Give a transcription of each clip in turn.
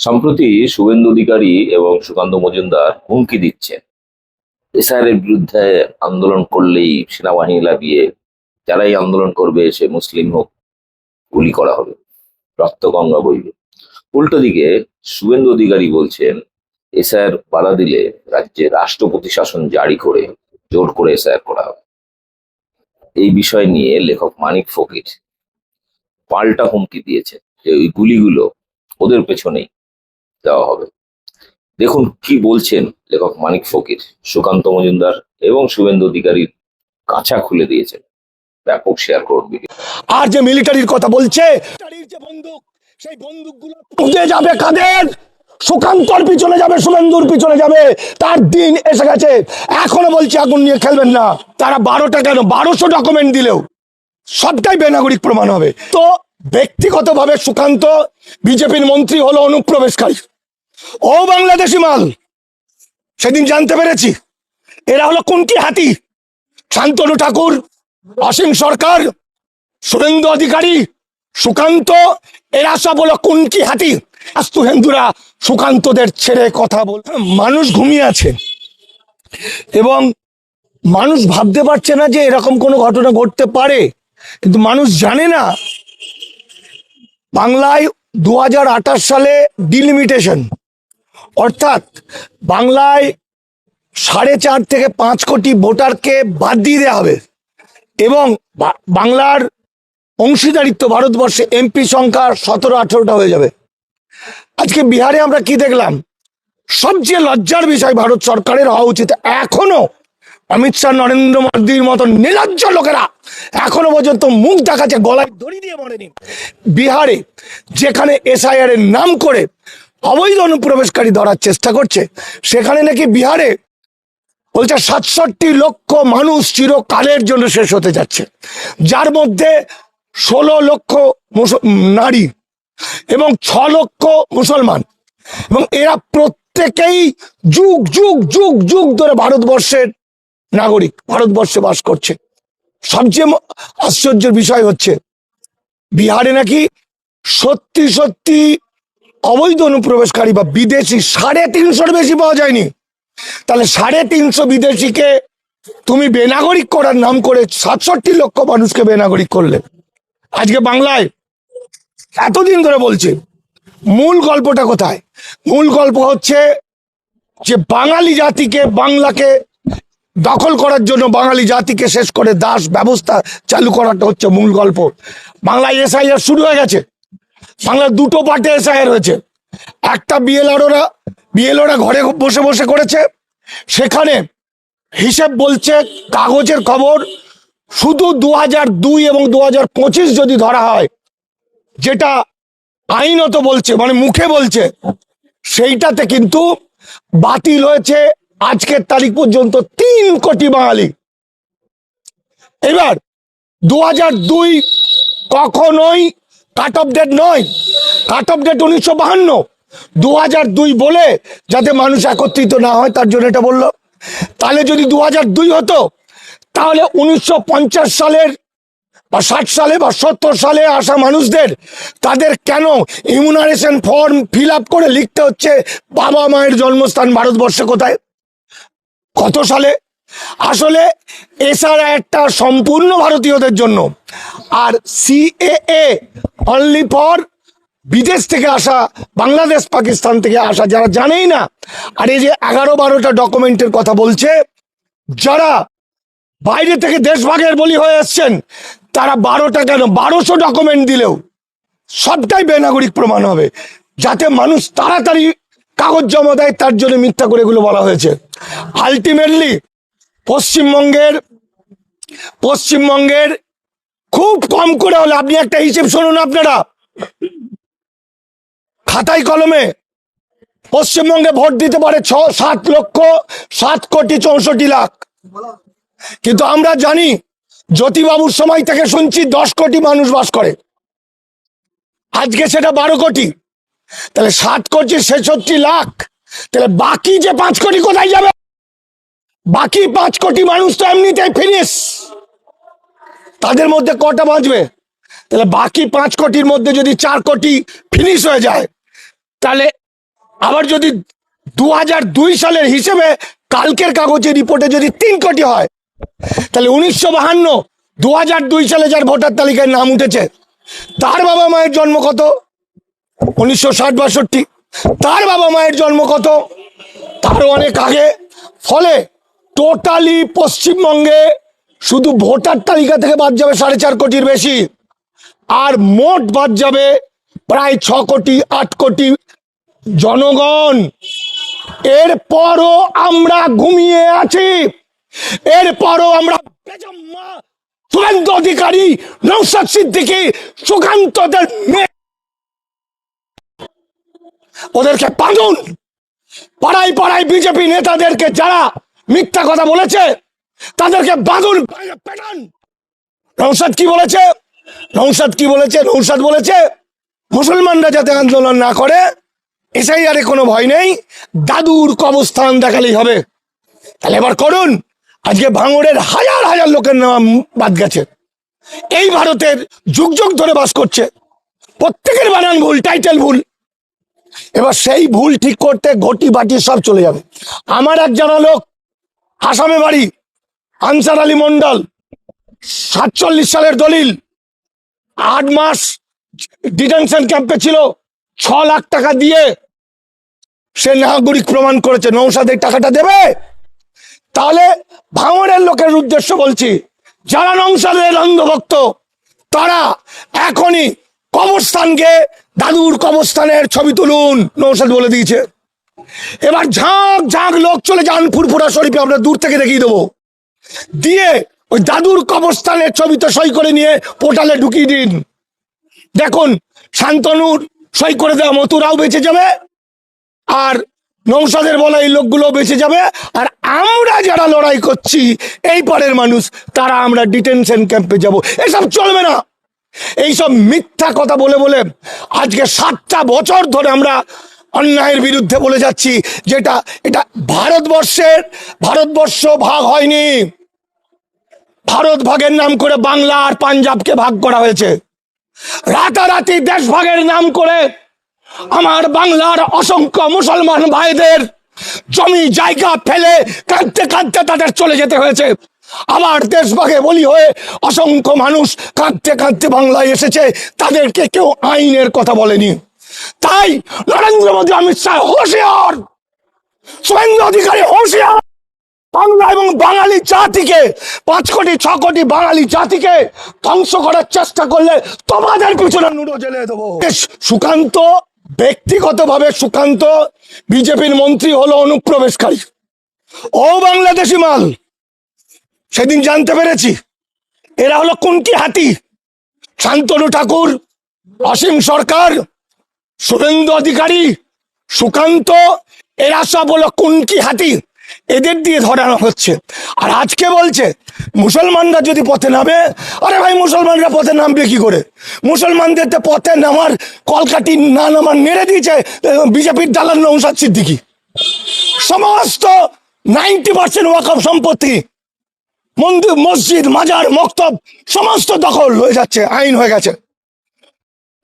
সম্প্রতি শুভেন্দু অধিকারী এবং সুকান্ত মজুমদার হুমকি দিচ্ছেন এসআইয়ের বিরুদ্ধে আন্দোলন করলেই সেনাবাহিনী লাগিয়ে যারাই আন্দোলন করবে, সে মুসলিম হোক, গুলি করা হবে, রক্ত গঙ্গা বইবে। উল্টো দিকে শুভেন্দু অধিকারী বলছেন এসআইয়ের বাধা দিলে রাজ্যে রাষ্ট্রপতি শাসন জারি করে জোর করে এসআইয়ের করা হবে। এই বিষয় নিয়ে লেখক মানিক ফকির পাল্টা হুমকি দিয়েছে যে ওই গুলিগুলো ওদের পেছনেই দেওয়া হবে। দেখুন কি বলছেন লেখক মানিক ফকির, সুকান্ত মজুমদার এবং শুভেন্দু অধিকারীর কাঁচা খুলে দিয়েছেন। ব্যাপক শেয়ার করুন আর যে মিলিটারির কথা বলছে যে বন্দুক, সেই বন্দুকগুলো যাবে কাদের? সুকান্তর পিছনে যাবে, শুভেন্দুর পিছনে যাবে, তার দিন এসে গেছে। এখনও বলছে, আগুন নিয়ে খেলবেন না। তারা বারোটা কেন? বারোশো ডকুমেন্ট দিলেও সবটাই বেনাগরিক প্রমাণ হবে। তো ব্যক্তিগতভাবে সুকান্ত, বিজেপির মন্ত্রী হলো অনুপ্রবেশকারী। ও বাংলাদেশি মাল, সেদিন জানতে পেরেছি, এরা হলো কোনটি হাতি, শান্তনু ঠাকুর, অসীম সরকার, সুরেন্দ্র অধিকারী, সুকান্ত, এরা সব হলো কুনকি হাতি। আস্তু হিন্দুরা সুকান্তদের ছেড়ে কথা বল, মানুষ ঘুমিয়ে আছে। এবং মানুষ ভাবতে পারছে না যে এরকম কোনো ঘটনা ঘটতে পারে, কিন্তু মানুষ জানে না, বাংলায় দু হাজার আঠাশ সালে ডিলিমিটেশন অর্থাৎ বাংলায় সাড়ে চার থেকে পাঁচ কোটি ভোটারকে বাদ দিয়ে দেওয়া হবে। এবং বাংলার অংশীদারিত্ব ভারতবর্ষে এমপি সংখ্যা সতেরো, আঠেরোটা হয়ে যাবে। আজকে বিহারে আমরা কি দেখলাম? সবচেয়ে লজ্জার বিষয় ভারত সরকারের হওয়া উচিত। এখনও অমিত শাহ, নরেন্দ্র মোদীর মতো নির্লজ্জ লোকেরা এখনও পর্যন্ত মুখ দেখাচ্ছে, গলায় দড়ি দিয়ে মরেনি। বিহারে যেখানে এসআইআর এর নাম করে অবৈধ অনুপ্রবেশকারী ধরার চেষ্টা করছে। সেখানে নাকি বিহারে বলছে সাতষট্টি লক্ষ মানুষ চিরকালের জন্য শেষ হতে যাচ্ছে। যার মধ্যে ষোলো লক্ষ নারী এবং ছ লক্ষ মুসলমান। এবং এরা প্রত্যেকেই যুগ যুগ যুগ যুগ ধরে ভারতবর্ষের নাগরিক, ভারতবর্ষে বাস করছে। সবচেয়ে আশ্চর্যের বিষয় হচ্ছে, বিহারে নাকি সত্যি সত্যি অবৈধ অনুপ্রবেশকারী বা বিদেশি সাড়ে তিনশোর বেশি পাওয়া যায়নি। তাহলে সাড়ে তিনশো বিদেশিকে তুমি বেনাগরিক করার নাম করে সাতষট্টি লক্ষ মানুষকে বেনাগরিক করলে। আজকে বাংলায় এতদিন ধরে বলছে, মূল গল্পটা কোথায়? মূল গল্প হচ্ছে যে বাঙালি জাতিকে বাংলাকে দখল করার জন্য বাঙালি জাতিকে শেষ করে দাস ব্যবস্থা চালু করাটা হচ্ছে মূল গল্প। বাংলায় এসআইআর শুরু হয়ে গেছে। বাংলার দুটো পার্টে এসআইআর হয়েছে। একটা বিএলআরওরা, বিএলওরা ঘরে বসে বসে করেছে। সেখানে হিসেব বলছে কাগজের খবর শুধু দু দুই এবং দু পঁচিশ যদি ধরা হয়, যেটা আইনত বলছে মানে মুখে বলছে, সেইটাতে কিন্তু বাতিল হয়েছে আজকের তারিখ পর্যন্ত তিন কোটি বাঙালি। এবার দু দুই কখনোই কাট অফ ডেট নয়। কাট অফ ডেট উনিশশো বাহান্ন। দু হাজার দুই বলে যাতে মানুষ একত্রিত না হয়, তার জন্য এটা বলল। তাহলে যদি দু হাজার দুই হতো, তাহলে উনিশশো পঞ্চাশ সালের বা ষাট সালে বা সত্তর সালে আসা মানুষদের তাদের কেন ইমিউনারেশন ফর্ম ফিল আপ করে লিখতে হচ্ছে বাবা মায়ের জন্মস্থান ভারতবর্ষে কোথায়? কত সালে? আসলে এছাড়া একটা সম্পূর্ণ ভারতীয়দের জন্য। আর সিএএ অনলি ফর বিদেশ থেকে আসা, বাংলাদেশ, পাকিস্তান থেকে আসা যারা জানেই না, আর এই যে এগারো বারোটা ডকুমেন্টের কথা বলছে, যারা বাইরে থেকে দেশভাগের বলি হয়ে এসছেন, তারা বারোটা কেন? বারোশো ডকুমেন্ট দিলেও সবটাই বেনাগরিক প্রমাণ হবে, যাতে মানুষ তাড়াতাড়ি কাগজ জমা দেয়, তার জন্য মিথ্যা করে এগুলো বলা হয়েছে। আলটিমেটলি পশ্চিমবঙ্গের পশ্চিমবঙ্গের খুব কম করে হলে, আপনি একটা হিসেব শুনুন আপনারা। খাতায় কলমে, পশ্চিমবঙ্গে ভোট দিতে পারে ছ, সাত লক্ষ, সাত কোটি চৌষট্টি লাখ। কিন্তু আমরা জানি, জ্যোতিবাবুর সময় থেকে শুনছি দশ কোটি মানুষ বাস করে। আজকে সেটা বারো কোটি। তাহলে সাত কোটি ছেষট্টি লাখ। তাহলে বাকি যে পাঁচ কোটি কোথায় যাবে? বাকি পাঁচ কোটি মানুষ তো এমনিতেই ফিনিশ। তাদের মধ্যে কটা বাঁচবে? তাহলে বাকি পাঁচ কোটির মধ্যে যদি চার কোটি ফিনিশ হয়ে যায়, তাহলে আবার যদি দু দুই সালের হিসেবে কালকের কাগজের রিপোর্টে যদি তিন কোটি হয়, তাহলে উনিশশো বাহান্ন দু দুই সালে যার ভোটার তালিকায় নাম উঠেছে, তার বাবা মায়ের জন্ম কত? উনিশশো ষাট বাষট্টি। তার বাবা মায়ের জন্ম কত? তারও অনেক আগে। ফলে টোটালি পশ্চিমবঙ্গে শুধু ভোটার তালিকা থেকে বাদ যাবে সাড়ে চার কোটির বেশি। আর মোট বাদ যাবে প্রায় ছ কোটি, আট কোটি জনগণ। এরপরও আমরা ঘুমিয়ে আছি। এরপরও আমরা শুভেন্দু অধিকারী নৌসাদ সিদ্দিকি সুকান্তদের ওদেরকে পানুন পাড়ায় পাড়ায় বিজেপি নেতাদেরকে যারা মিথ্যা কথা বলেছে, তাদেরকে বাঁধুন পেটান। নৌসাদ কি বলেছে? নৌসাদ কি বলেছে? নৌসাদ বলেছে, মুসলমানরা যাতে আন্দোলন না করে এসআই আরে কোনো ভয় নেই, দাদুর কবস্থান দেখালেই হবে। তাহলে এবার করুন, আজকে ভাঙড়ের হাজার হাজার লোকের নাম বাদ গেছে। এই ভারতের যুগ যুগ ধরে বাস করছে। প্রত্যেকের বানান ভুল, টাইটেল ভুল। এবার সেই ভুল ঠিক করতে ঘটি বাটি সব চলে যাবে। আমার এক জানা লোক আসামে বাড়ি, আনসার আলী মন্ডল সাতচল্লিশ সালের দলিল। আট মাস ডিটেনশন ক্যাম্পে ছিল, ছ লাখ টাকা দিয়ে সে নাগরিক প্রমাণ করেছে, নৌসাদের টাকাটা দেবে। তাহলে ভাঙনের লোকের উদ্দেশ্য বলছি, যারা নৌসাদের অন্ধভক্ত, তারা এখনই কবরস্থানকে দাদুর কবরস্থানের ছবি তুলুন, নৌসাদ বলে দিয়েছে। এবার ঝাঁক ঝাঁক লোক চলে যান ফুরফুরা শরীফে, আমরা দূর থেকে দেখিয়ে দেবো। দিয়ে ওই দাদুর কবরস্থানের ছবিতে সই করে নিয়ে পোর্টালে ঢুকিয়ে দিন। দেখুন, শান্তনুর সই করে দেওয়া মতুরাও বেঁচে যাবে, আর নৌসাদের বলা এই লোকগুলো বেঁচে যাবে, আর আমরা যারা লড়াই করছি, এই পারের মানুষ, তারা আমরা ডিটেনশন ক্যাম্পে যাব। এসব চলবে না। এইসব মিথ্যা কথা বলে বলে আজকে সাতটা বছর ধরে আমরা অন্যায়ের বিরুদ্ধে বলে যাচ্ছি, যেটা, এটা ভারতবর্ষের, ভারতবর্ষ ভাগ হয়নি। ভারত ভাগের নাম করে বাংলা আর পাঞ্জাবকে ভাগ করা হয়েছে। রাতারাতি দেশ ভাগের নাম করে আমার বাংলার অসংখ্য মুসলমান ভাইদের জমি, জায়গা ফেলে কাঁদতে কাঁদতে তাদের চলে যেতে হয়েছে। আবার দেশভাগে বলি হয়ে অসংখ্য মানুষ কাঁদতে কাঁদতে বাংলায় এসেছে, তাদেরকে কেউ আইনের কথা বলেনি। তাই নরেন্দ্র মোদী, অমিত শাহ হুঁশিয়ার। শুভেন্দু অধিকারী হুঁশিয়ার। বাংলা এবং বাঙালি জাতিকে, পাঁচ কোটি, ছ কোটি বাঙালি জাতিকে ধ্বংস করার চেষ্টা করলে তোমাদের পিছনে নুডো জেলে দেবো। সুকান্ত, ব্যক্তিগতভাবে সুকান্ত, বিজেপির মন্ত্রী হলো অনুপ্রবেশকারী। ও বাংলাদেশি মাল, সেদিন জানতে পেরেছি, এরা হলো কুনকি হাতি শান্তনু ঠাকুর, অসীম সরকার শুভেন্দু অধিকারী, সুকান্ত এরা সব হলো কুনকি হাতি, এদের দিয়ে ধরানো হচ্ছে। আর আজকে বলছে, মুসলমানরা যদি পথে নামে, আরে ভাই মুসলমানরা পথে নামবে কি করে? মুসলমানদের তো পথে নামার কলকাটি না নামার নেড়ে দিয়েছে বিজেপির দালাল নৌসাদ সিদ্দিকি। সমস্ত নাইনটি পার্সেন্ট ওয়াকফ সম্পত্তি, মন্দির, মসজিদ, মাজার, মক্তব, সমস্ত দখল হয়ে যাচ্ছে, আইন হয়ে গেছে।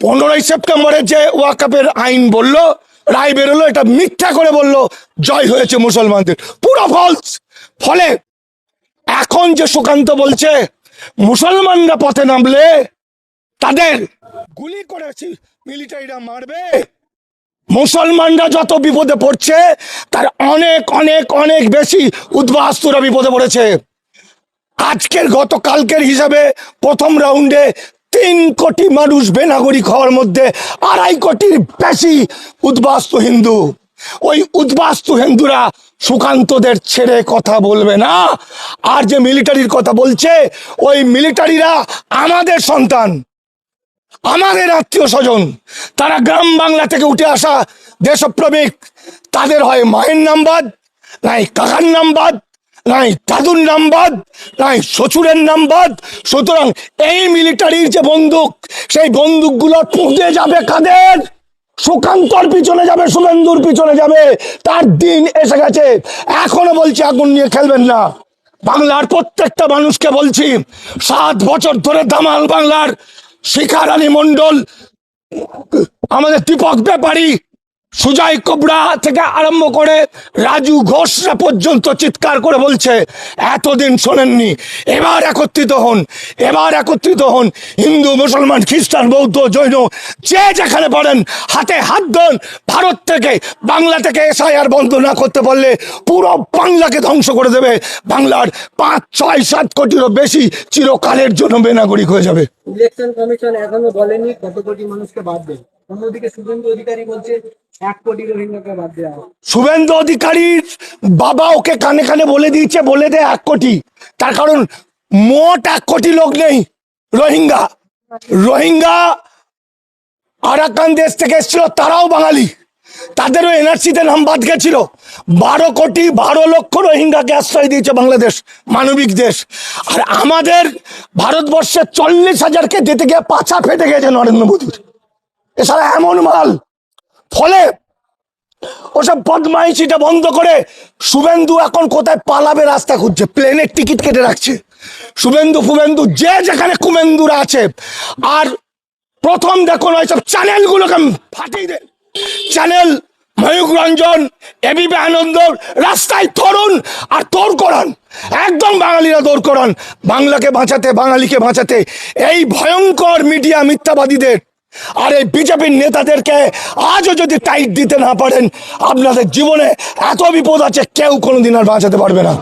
পনেরোই সেপ্টেম্বরে যে ওয়াকাপের আইন বলল, রায় বেরোলো, এটা মিথ্যা করে বলল, জয় হয়েছে মুসলমানদের। পুরো ফলস ফলে এখন যে সুকান্ত বলছে, মুসলমানরা পথে নামলে তাদের গুলি করেছি মিলিটারিরা মারবে। মুসলমানরা যত বিপদে পড়ছে, তার অনেক অনেক অনেক বেশি উদ্বাস্তুরা বিপদে পড়েছে। আজকের গতকালকের হিসাবে প্রথম রাউন্ডে তিন কোটি মানুষ বেনাগরিক হওয়ার মধ্যে আড়াই কোটির বেশি উদ্বাস্তু হিন্দু। ওই উদ্বাস্তু হিন্দুরা সুকান্তদের ছেড়ে কথা বলবে না। আর যে মিলিটারির কথা বলছে, ওই মিলিটারিরা আমাদের সন্তান, আমাদের আত্মীয় স্বজন। তারা গ্রাম বাংলা থেকে উঠে আসা দেশপ্রেমিক, তাদের হয় মায়ের নাম বাদ, নাই কাকার নাম বাদ নাই দাদুর নাম বাদ, নাই শ্বশুরের নাম বাদ, সুতরাং এই মিলিটারির যে বন্দুক, সেই বন্দুকগুলো পুঁতে যাবে কাদের? সুকান্তর পিছনে যাবে শুভেন্দুর পিছনে যাবে, তার দিন এসে গেছে। এখনও বলছি, আগুন নিয়ে খেলবেন না। বাংলার প্রত্যেকটা মানুষকে বলছি, সাত বছর ধরে দামাল বাংলার শিখার আলী মন্ডল আমাদের দীপক ব্যাপারী সুজয় কোবরা থেকে আরম্ভ করে রাজু ঘোষরা পর্যন্ত চিৎকার করে বলছে, এতদিন শোনেননি, এবার একত্রিত হন, এবার একত্রিত হন। হিন্দু, মুসলমান, খ্রিস্টান, বৌদ্ধ, জৈন, যে যেখানে পড়েন, হাতে হাত দেন, ভারত থেকে, বাংলা থেকে এসআইআর বন্ধ না করতে পারলে পুরো বাংলাকে ধ্বংস করে দেবে। বাংলার পাঁচ, ছয়, সাত কোটিরও বেশি চিরকালের জন্য বেনাগরিক হয়ে যাবে। ইলেকশন কমিশন এখনও বলেনি কত কোটি মানুষকে বাদ দেবে। অন্যদিকে শুভেন্দু অধিকারী বলছে শুভেন্দু অধিকারীর বাবা ওকে কানে কানে বলে দিয়েছে, বলে দে এক কোটি। তার কারণ, মোট এক কোটি লোক নেই, রোহিঙ্গা। রোহিঙ্গা আরাকান দেশ থেকে এসেছিল, তারাও বাঙালি। তাদেরও এনআরসিতে নাম বাদ গেছিল। বারো কোটি, বারো লক্ষ রোহিঙ্গাকে আশ্রয় দিয়েছে বাংলাদেশ, মানবিক দেশ। আর আমাদের ভারতবর্ষে চল্লিশ হাজারকে যেতে গিয়ে পাছা ফেটে গেছে নরেন্দ্র মোদীর। এছাড়া এমন মাল। ফলে ওসব বদমাইশিটা বন্ধ করে শুভেন্দু এখন কোথায় পালাবে রাস্তা খুঁজছে। প্লেনের টিকিট কেটে রাখছে। শুভেন্দু, ফুবেন্দু, যে যেখানে কুমেন্দুরা আছে। আর প্রথম দেখুন ওইসব চ্যানেলগুলোকে ফাটিয়ে দেন চ্যানেল ময়ূক রঞ্জন এবিপি আনন্দ রাস্তায় তরুণ আর তোর করান। একদম বাঙালিরা দৌড় করান। বাংলাকে বাঁচাতে, বাঙালিকে বাঁচাতে। এই ভয়ঙ্কর মিডিয়া মিথ্যাবাদীদের আর এই বিজেপির নেতাদেরকে আজও যদি টাইট দিতে না পারেন, আপনাদের জীবনে এত বিপদ আছে, কেউ কোনোদিন আর বাঁচাতে পারবে না।